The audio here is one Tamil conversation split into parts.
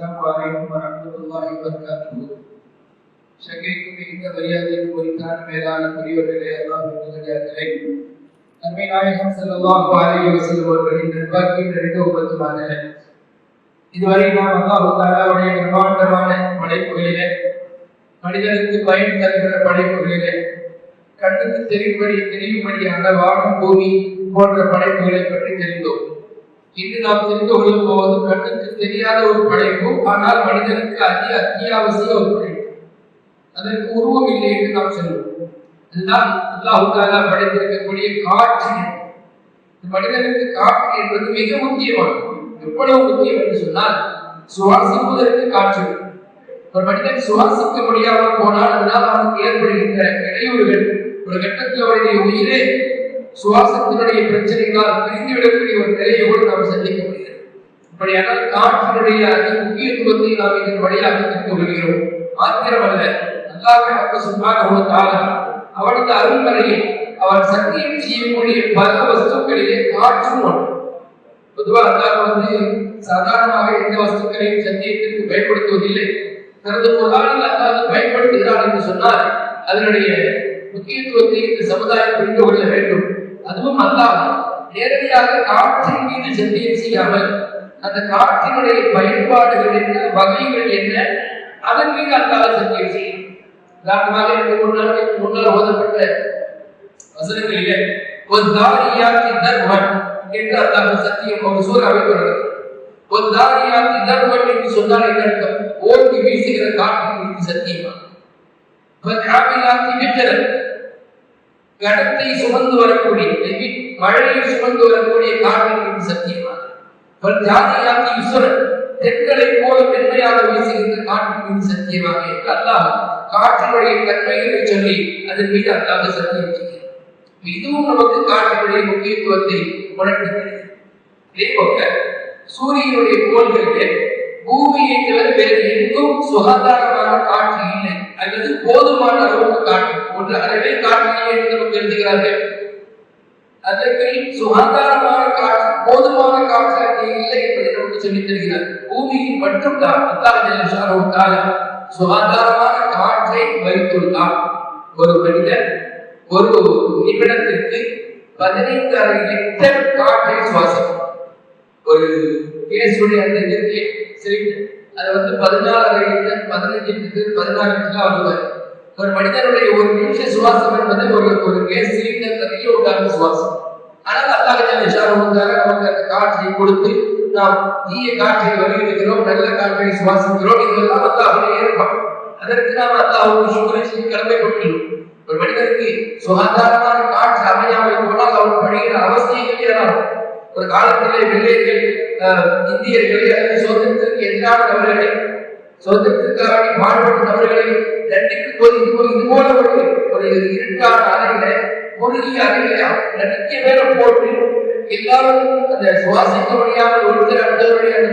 அஸ்லாம் வலைக்கும் வரமத்துல்லாஹி வரகாத்துஹு சங்கைக்கு மிகுந்த மரியாதைக்கு குறித்தான மேலான பெரியவர்களே அல்லாஹ் நல்லே நன்மை நாயகம் செல்லல்லாஹு அலைஹி வஸல்லம் அவர்களின் நண்பாக்கின் நெருங்க உபத்துமான இதுவரை நாம் அல்லாஹு தாலாவுடைய பிரமாண்டமான படைப்புகளிலே மனிதனுக்கு பயன் தருகிற படைப்புகளிலே கண்ணுக்கு தெரியும்படி தெரியும்படியான வானம் பூமி போன்ற படைப்புகளை பற்றி தெரிந்தோம். இன்று நாம் தெரிந்து கொள்ளும் போவது கண்ணுக்கு தெரியாத ஒரு படைப்பு ஆனால் மனிதனுக்கு அதி அத்தியாவசிய ஒரு படைப்பு. அதற்கு உருவம் இல்லை என்று நாம் சொல்லுவோம். அதுதான் அல்லாஹுக்காக படைத்திருக்கக்கூடிய காற்று. மனிதனுக்கு காற்று என்பது மிக முக்கியமானது. எவ்வளவு முக்கியம் என்று சொன்னால் சுவாசிப்பதற்கு காற்று. ஒரு மனிதன் சுவாசிக்க முடியாமல் போனால் அதனால் அவனுக்கு ஏற்படுகின்ற இடையூறுகள் ஒரு கட்டத்தில் அவருடைய உயிரே சுவாசத்தினுடைய பிரச்சனைகளால் பிரிந்துவிடக்கூடிய ஒரு நிலையோடு நாம் சந்திக்க முடிகிறது அப்படியானால் காற்றினுடைய அதி முக்கியத்துவத்தை நாம் இதன் வழியாக தெரிந்து கொள்கிறோம். மாத்திரமல்ல அல்லாஹ் சுபாக அவனது அருள்மறையில் அவன் சத்தியம் செய்யக்கூடிய பல வஸ்துக்களிலே காற்றும் ஒன்று பொதுவாக அல்லாஹ் வந்து சாதாரணமாக எந்த வஸ்துக்களையும் சத்தியத்திற்கு பயன்படுத்துவதில்லை. தனது குரானில் அல்லாஹ் பயன்படுத்துகிறார் என்று சொன்னால் அதனுடைய முக்கியத்துவத்தை இந்த சமுதாயம் புரிந்து கொள்ள வேண்டும். அதுவும் அல்லாஹ். நேரடியாக காற்றின் மீது சத்தியம் செய்யாமல் அந்த காற்றினுடைய பயன்பாடுகள் என்ன வகைகள் என்ன அதன் மீது அல்லாஹ் சத்தியம் செய்யும். உதாரணமாக எனக்கு முன்னால் முன்னால் ஓதப்பட்ட வசனங்களிலே ஒரு தாரியாத்தி தர்மன் என்று அல்லாஹ் சத்தியம் ஒரு சூறாவை வருகிறது ஒரு தாரியாத்தி தர்மன் என்று சொன்னால் என்ன அர்த்தம்? ஓட்டி வீசுகிற காற்றின் மீது சத்தியமா? கடத்தை சுமந்து வரக்கூடிய மழையை சுமந்து வரக்கூடிய காற்றின் சத்தியமாக. ஜாதியாத்தி யுசுரன் தென்களை போல மென்மையாக வீசுகின்ற காற்றின் மீது சத்தியமாக என்று அல்லாஹ் காற்றினுடைய தன்மைகளை சொல்லி அதன் மீது அல்லாஹ் சத்தியம் செய்கிறார் இதுவும் நமக்கு காற்றினுடைய முக்கியத்துவத்தை உணர்த்துகிறது. இதே போல சூரியனுடைய கோள்களிலே பூமியை தவிர வேறு எங்கும் சுகாதாரமான காற்று இல்லை. அல்லது போதுமான அளவுக்கு காற்று ஒன்று அறவே நமக்கு எழுதுகிறார்கள் அதற்கு சுகாதாரமான காற்று போதுமான காற்று இல்லை என்பதை நமக்கு சொல்லித் தருகிறார். பூமியில் மட்டும்தான் சுகாதாரமான காற்றை வைத்துள்ளார் ஒரு மனிதன் ஒரு நிமிடத்திற்கு பதினைந்து அரை லிட்டர் காற்றை சுவாசிக்கும் ஒரு கேஸுடைய அந்த இயற்கை சிலிண்டர் அது வந்து பதினாறு அரை லிட்டர் பதினஞ்சு லிட்டர் பதினாறு லிட்டர் ஆகுவார் ஒரு மனிதனுடைய ஒரு நிமிஷ சுவாசம் என்பது ஒரு ஒரு கேஸ் சிலிண்டர் நிறைய உண்டான சுவாசம். ஆனால் அல்லாஹ் நமக்கு அந்த காற்றை கொடுத்து நாம் தீய காற்றை வெளியிடுகிறோம் நல்ல காற்றை சுவாசிக்கிறோம் இதெல்லாம் அல்லாஹுடைய ஏற்பாடு அதற்கு நாம் அல்லாஹுக்கு சுகரை செய்ய கடமைப்பட்டுள்ளோம் ஒரு மனிதனுக்கு சுகாதாரமான காற்று அமையாமல் போனால் அவன் படுகிற அவசியம் ஏராளம். ஒரு காலத்திலே வெள்ளையர்கள் இந்தியர்களை அல்லது சுதந்திரத்திற்கு எதிரான நபர்களை பாடுபட்ட நபர்களை தண்டிக்கும் இது போல ஒரு ஒரு இருட்டான அறையில குறுகிய அறையில நடிக்க மேல போட்டு எல்லாரும் அந்த சுவாசிக்க முடியாமல் ஒருத்தர் அடுத்தவருடைய அந்த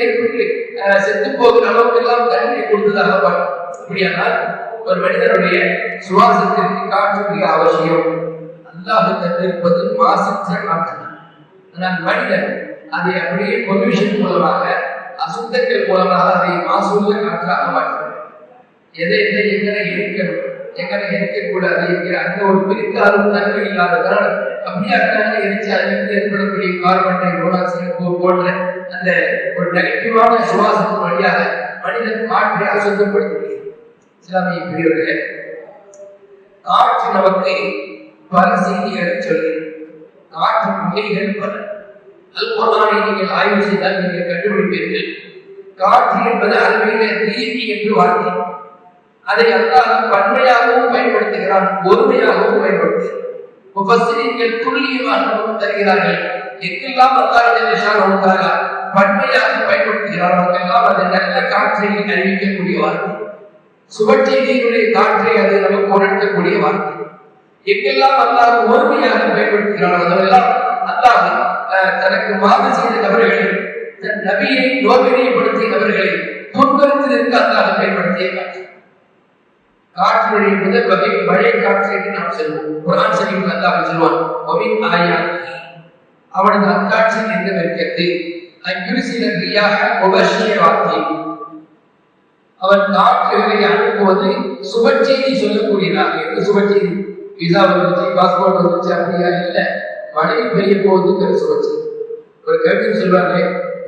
ஏற்பட்டு செத்து போகிற அளவுக்கு எல்லாம் கொடுத்ததாக பார்க்கும் அப்படியானால் ஒரு மனிதனுடைய சுவாசத்திற்கு காற்று அவசியம் அல்லாஹ் தந்திருப்பது மாசற்ற காற்று ஆனால் மனிதன் அதை அப்படியே பொல்யூஷன் மூலமாக அசுத்தங்கள் மூலமாக அதை மாசுள்ள காற்றாக மாற்றும் எதை எதை எங்களை இருக்கணும் எங்களை எரிக்கக்கூடாது என்கிற அந்த ஒரு பிரித்தாலும் தன்மை இல்லாததால் அப்படியே அக்காக எரிச்சு அதிலிருந்து ஏற்படக்கூடிய கார்பன் டை மோனாக்சைடு போன்ற அந்த ஒரு நெகட்டிவான சுவாசத்தின் வழியாக மனிதன் காற்றை அசுத்தப்படுத்துகிறது இஸ்லாமிய பிரிவுகளே காற்று நமக்கு பல செய்திகளை சொல்கிறது. காற்று வகைகள் பல. அல்குரானை நீங்கள் ஆய்வு செய்தால் நீங்கள் கண்டுபிடிப்பீர்கள். காற்று என்பது அறிவியல நீதி என்று வார்த்தை. அதை அல்லாஹ் பன்மையாகவும் பயன்படுத்துகிறான் ஒருமையாகவும் பயன்படுத்துகிறான். முஃபஸ்ஸிரீன்கள் துல்லியமாக நமக்கு தருகிறார்கள். எங்கெல்லாம் அல்லாஹ் பன்மையாக பயன்படுத்துகிறார் அவர்களெல்லாம் அது நல்ல காற்றை அறிவிக்கக்கூடிய வார்த்தை. சுபச்செய்தியினுடைய காற்றை அது நமக்கு உணர்த்தக்கூடிய வார்த்தை. எங்கெல்லாம் அல்லாஹ் ஒருமையாக பயன்படுத்துகிறார் அதெல்லாம் அல்லாஹ் தனக்கு மாறு செய்த நபர்களை தன் நபியை நோவினைப்படுத்திய நபர்களை துன்பத்திலிருந்து அல்லாஹ் பயன்படுத்திய காற்று காற்றினுடைய முதல் வகை மழை காற்று என்று நாம் செல்வோம். குரான் ஷரீஃப் அல்லாஹ் சொல்வான் ஒமின் ஆயா அவனது அத்தாட்சி என்று இருக்கிறது அய்யுரிசில ரியாக வார்த்தை அவன் காற்றுகளை அனுப்புவது சுபச்செய்தி சொல்லக்கூடியதாக. எது சுபச்செய்தி? விசா வந்துச்சு பாஸ்போர்ட் வந்துச்சு அப்படியா இல்லை? மழை பெய்ய போகுதுங்கிற சுப ஒரு கவிஞர் சொல்றாங்க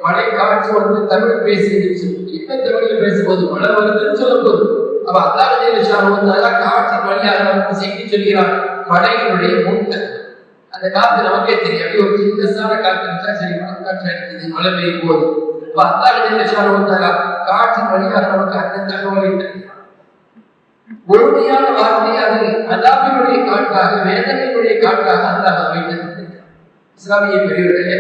மழை காற்று வந்து தமிழ் பேசிடுச்சு என்ன தமிழ்ல பேசும்போது மழை வருதுன்னு சொல்ல போகுது அப்ப அல்லாஹ் விஷால காற்றின் வழியாக நமக்கு செய்தி சொல்கிறார் மழையினுடைய முன்ன அந்த காத்து நமக்கே தெரியும். அப்படியே ஒரு சின்னசான காத்து இருந்தா சரி மழை காற்று அடிக்குது மழை பெய்யும் போது அப்ப அல்லாஹ் விஷால காற்று வழியாக நமக்கு அந்த தகவலை தெரியும் முழுமையான வார்த்தை அது. அதாபினுடைய காற்றாக வேதனையினுடைய காற்றாக அல்லாஹ் அமைத்திருக்கிறார் இஸ்லாமிய பெரியவர்களே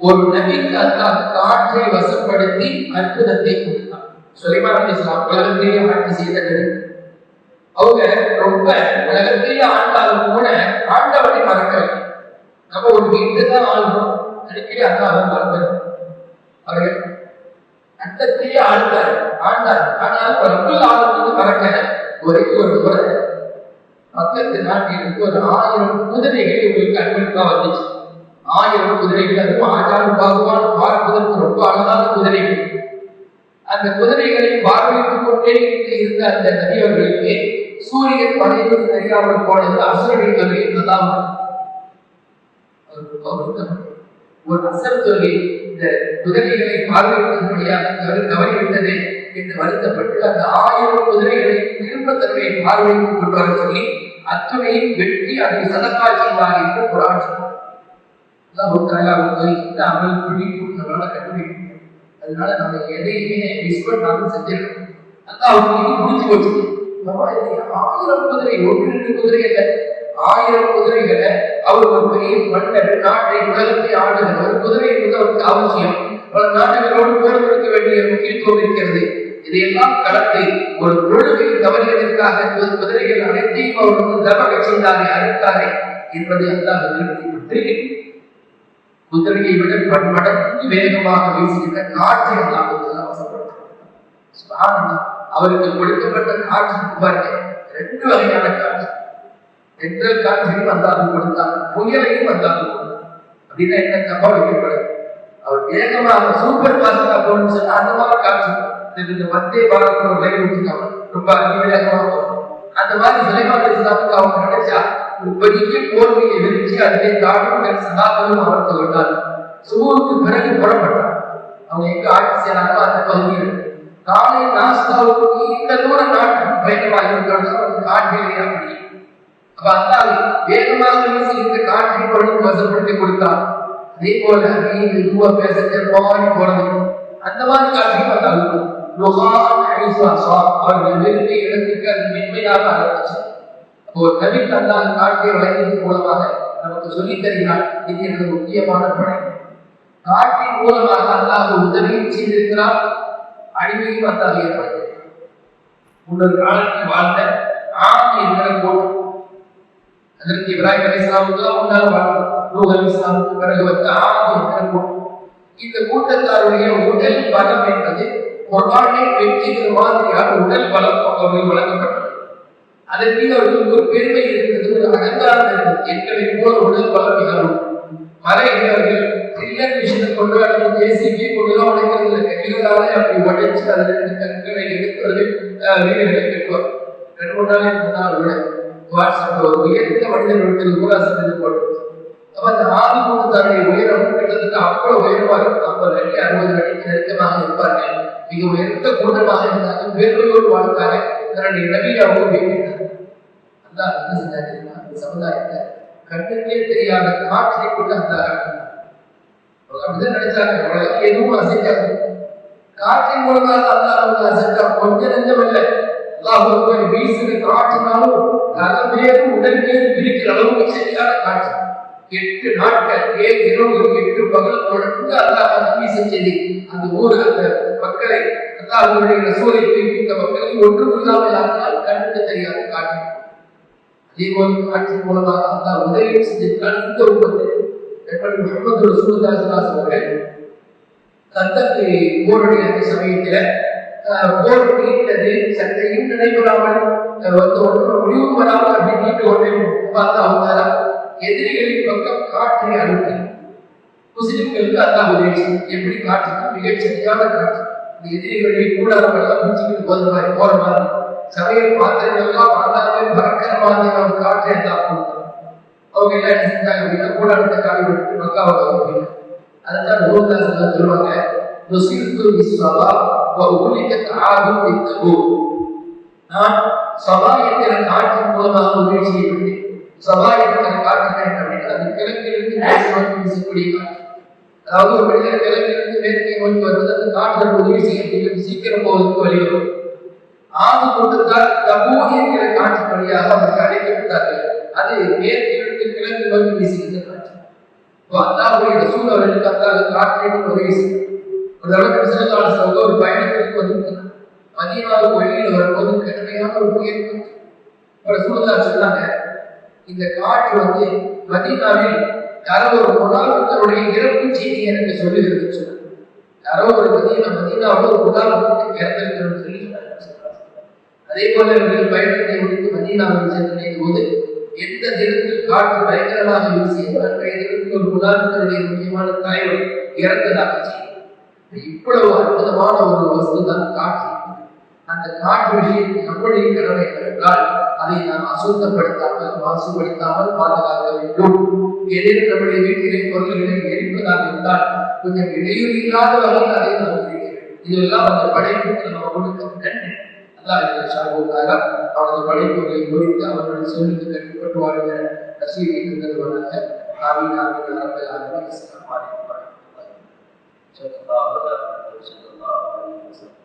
ஒரு நபிக்கு அல்லாஹ் காற்றை வசப்படுத்தி அற்புதத்தை கொடுத்தார் சுலைமான் அலி இஸ்லாம் உலகத்திலேயே ஆட்சி செய்த அவங்க ரொம்ப உலகத்திலேயே ஆண்டாலும் கூட ஆண்டவனை மறக்கல நம்ம ஒரு வீட்டு தான் ஆளுநர் அடிக்கடி அல்லாஹ் மறந்துடும் அவர்கள் அண்டத்தையே ஆழ்ந்தார் ஆண்டார் ஆனால் ரப்புல் ஆலமீன் மறக்க ஒரே ஒரு குறை பக்கத்து நாட்டிற்கு ஒரு ஆயிரம் குதிரைகள் இவங்களுக்கு அன்பளிப்பா வந்துச்சு. ஆயிரம் குதிரைகள் அதுவும் ஆண்டாள் பகவான் பார்ப்பதற்கு ரொம்ப அழகான குதிரைகள். அந்த குதிரைகளை பார்வையிட்டுக் கொண்டே இருந்த அந்த நதியவர்களுக்கு சூரியன் படைப்பு தெரியாமல் போனது அசுரர்கள் தொழில் ஒரு அசல் தொகை இந்த குதிரைகளை பார்வையிட்டது தவறு தவறிவிட்டது என்று வருத்தப்பட்டு அந்த ஆயிரம் குதிரைகளை திரும்ப தன்னுடைய பார்வைக்கு கொண்டு வர சொல்லி அத்துணையும் வெட்டி அதை சதக்காட்சி செய்வார் என்று குரான் சொன்னார் அமல் பிடிப்பு நம்மளால கண்டுபிடிக்க அதனால நம்ம எதையுமே மிஸ் பண்ணாலும் செஞ்சிடணும். அல்லாஹ் இது முடிச்சு போச்சு. ஆயிரம் குதிரை ஒன்று ரெண்டு குதிரை இல்லை. ஆயிரம் குதிரைகளை அவர் ஒரு பெரிய மன்னர் நாட்டை உலகத்தை ஆளுகிற ஒரு குதிரை என்பது அவருக்கு அவசியம். பல நாடுகளோடு போர் கொடுக்க வேண்டிய முக்கியத்துவம் இருக்கிறது. இதையெல்லாம் கடந்து ஒரு பொழுதை தவறியதற்காக குதிரைகள் அனைத்தையும் அவர் வந்து தவறை செய்தாரே அறுத்தாரே என்பதை அல்லாஹ் நிறுத்திவிட்டு குதிரையை விட மடங்கு வேகமாக வீசுகின்ற காற்றை அல்லாஹ் அவசரப்படுத்துகிறார் அவருக்கு கொடுக்கப்பட்ட காற்று பாருங்க ரெண்டு வகையான காற்று தென்றல் காற்றையும் வந்தாலும் கொடுத்தார் புயலையும் வந்தாலும் கொடுத்தார். அப்படின்னா என்ன தப்பா வைக்கப்படுது அவர் வேகமாக சூப்பர் பாஸ்டா போகணும்னு சொன்ன அந்த மாதிரி காற்று இந்த- மத்திய பாரத் ஒரு ரொம்ப அதிவேகமாக அந்த மாதிரி சுலைமான் இஸ்லாமுக்கு அவங்க நினைச்சா ஒரு பெரிய போர்வையை விரிச்சு அதிலே காட்டும் சதாபதும் அவருக்கு கொண்டார் சுமூருக்கு பிறகு புறப்பட்டார் அவங்க எங்க ஆட்சி செய்யறாங்களோ அந்த பகுதியில் காலை நாஸ்தாவுக்கு இந்த தூரம் நாட்டு பயணமாக இருக்கிறது காட்டிலே அப்படி அப்ப அல்லாஹ் வேகமாக வீசுகின்ற காற்றை கொண்டு வசப்படுத்தி கொடுத்தார் அதே போல நீ மெதுவா பேச மாறி போறது அந்த மாதிரி காற்றையும் அல்லாஹ் லுகான் ஐசா சா அவர்கள் விரும்பிய இடத்துக்கு அது மென்மையாக அழைத்து ஒரு நபிக்கு அல்லாஹ் காற்றை வழங்கியதன் மூலமாக நமக்கு சொல்லித் தருகிறார் இது எனது முக்கியமான படை காற்றின் மூலமாக அல்லாஹ் உதவியும் செய்திருக்கிறார் அழிவையும் அல்லாஹ் ஏற்படுத்தியிருக்கிறார் முன்னொரு காலத்தில் வாழ்ந்த ஆண் என்கிற அதற்கு இப்ராஹிம் அலி இஸ்லாமுக்கு முன்னால் நூஹ் அலி இஸ்லாமுக்கு பிறகு வந்த ஆண் என்கிற இந்த கூட்டத்தாருடைய உடல் பலம் என்பது குர்ஆனை உடல் பலம் அவர்கள் வழங்கப்பட்டது. அதன் மீது அவர்களுக்கு ஒரு பெருமை இருக்கிறது ஒரு அகங்காரம் எங்களை போல உடல் பலம் மிகவும் மறைகிறவர்கள் ட்ரில்லர் விஷயத்தை கொண்டு அல்லது ஜேசிபி கொண்டுலாம் உடைக்கிறது இல்லை. கைகளாலே அப்படி உடைச்சு அதில் இருந்து கற்களை எடுத்து வீடுகளை கட்டுவார் ரெண்டு மூணு நாளே இருந்தால் விட வாட்ஸ்அப்ல ஒரு உயர்ந்த மனிதர் ஒருத்தர் ஊராசனத்தை போட்டோம் அப்ப அந்த ஆதி கூட்டத்தாருடைய உயரம் கிட்டத்தட்ட அவ்வளவு உயரமா இருக்கும். ஐம்பது அடி அறுபது அடிக்கு நெருக்கமாக இருப்பார்கள். மிக உயர்ந்த கூட்டமாக இருந்தாங்க பெருமையோடு வாழ்ந்தாங்க தன்னுடைய நபியாகவும் வேண்டினார் அல்லாஹ் என்ன செஞ்சா தெரியுமா? இந்த சமுதாயத்தை கண்ணுக்கே தெரியாத காற்றை கொண்டு அந்த அவங்க அப்படிதான் நினைச்சாங்க. உலகம் எதுவும் அசைக்காது. காற்றின் மூலமாக அல்லாஹ் அவங்க அசைச்சா கொஞ்சம் நெஞ்சம் இல்லை. அல்லாஹ் வீசுகிற காற்றினாலும் தலைமையும் உடல்மையும் பிரிக்கிற அளவுக்கு சரியான காற்று எட்டு நாட்கள் ஏழு இரவு எட்டு பகல் தொடர்ந்து அல்லாஹ் அந்த செய்தி அந்த ஊர் அந்த மக்களை அல்லாஹ் அவருடைய ரசூலை இந்த மக்களை ஒன்று இல்லாமல் ஆக்கினால் கண்ணுக்கு தெரியாத காற்று அதே போல் காற்றின் மூலமாக அல்லாஹ் உதவி செஞ்சிருக்கிறார் இந்த உருவத்தை முகமது ரசூல்தாஸ் அவர்கள் அலைஹி வஸல்லம் போருடைய அந்த சமயத்தில் போர் நீண்டது சண்டையும் நடைபெறாமல் வந்து ஒன்றும் முடிவும் வராமல் அப்படி நீட்டு கொண்டே பார்த்து அவங்க எதிரிகளின் பக்கம் காற்றை அனுப்பி. முஸ்லிம்களுக்கு அல்லாஹ் உதவி செய்யும். எப்படி காட்டுனா மிகச்சரியான காற்று. இந்த எதிரிகளை கூடாதவர்கள் முஸ்லிம்கள் போகிற மாதிரி போற மாதிரி சமையல் பாத்திரங்கள் எல்லாம் பறக்கிற மாதிரி ஒரு காற்றை எல்லாம் கொடுத்தாங்க அவங்க எல்லாம் என்ன செஞ்சாங்க அப்படின்னா கூடாரத்தை காலி விட்டு மக்காவை அப்படின்னு அதுதான் நூறுதாசன் சொல்லுவாங்க நுசில்து இஸ்ஸலா வ உலிகத் ஆதும் நான் சபா என்கிற காற்றின் மூலமாக உதவி செய்யப்பட்டேன். சபா என்கிற காற்று என்ன அப்படின்னா அது கிழக்கிலிருந்து மேற்கு நோக்கி வீசக்கூடிய அதாவது ஒரு மனிதர் கிழக்கிலிருந்து மேற்கை நோக்கி வருவது அந்த காற்று உதவி செய்யக்கூடிய சீக்கிரம் போவதற்கு வழிவரும் ஆது கொண்டதால் தபூ என்கிற காற்று வழியாக அவருக்கு அழைக்கப்பட்டார்கள் அது மேற்கிலிருந்து கிழக்கு நோக்கி வீசுகின்ற காற்று அல்லாவுடைய ரசூல் அவர்களுக்கு அல்லாஹ் காற்றை உதவி செய்யும் ஒரு அளவுக்கு தடவை சிறந்த ஒரு பயணத்திற்கு வந்திருக்கிறார் மதியமாக வழியில் வரும்போது கடுமையான ஒரு புயல் காற்று. ஒரு சூழ்நிலை சொன்னாங்க இந்த காற்று வந்து மதினாவில் யாரோ ஒரு முன்னாள் தன்னுடைய இறப்பு செய்தி எனக்கு சொல்லுகிறது சொன்னாங்க யாரோ ஒரு மதீனா மதீனாவில் ஒரு முன்னாள் வந்து சொல்லி சொன்னாங்க அதே போல இவர்கள் பயணத்தை முடித்து மதினாவில் சென்றடைந்த போது எந்த தினத்தில் காற்று பயங்கரமாக வீசியதோ அன்றைய தினத்தில் ஒரு முன்னாள் முக்கியமான தலைவர் இறந்ததாக இவ்வளவு அற்புதமான ஒரு வஸ்து தான் காற்று அந்த காற்று விஷயத்தை நம்முடைய கடமை என்றால் அதை நாம் அசுத்தப்படுத்தாமல் வாசுபடிக்காமல் பாதுகாக்க வேண்டும் ஏதேனும் நம்முடைய வீட்டிலே பொருள்களில் எரிப்பதாக இருந்தால் கொஞ்சம் இடையூறு இல்லாத வகையில் அதை நாம் இதெல்லாம் அந்த படைப்புக்கு நம்ம கொடுக்கும் நன்றி அல்லாஹ் சாகுவதாக அவனது படைப்புகளை குறித்து அவனுடைய சொல்லுக்கு கட்டுப்பட்டு வாழ்கிற நசீவை தந்ததுவனாக ஆமி ஆமி நடப்பது ஆரம்பி இஸ்லாம் சொல்லலாம் சொல்லலாம்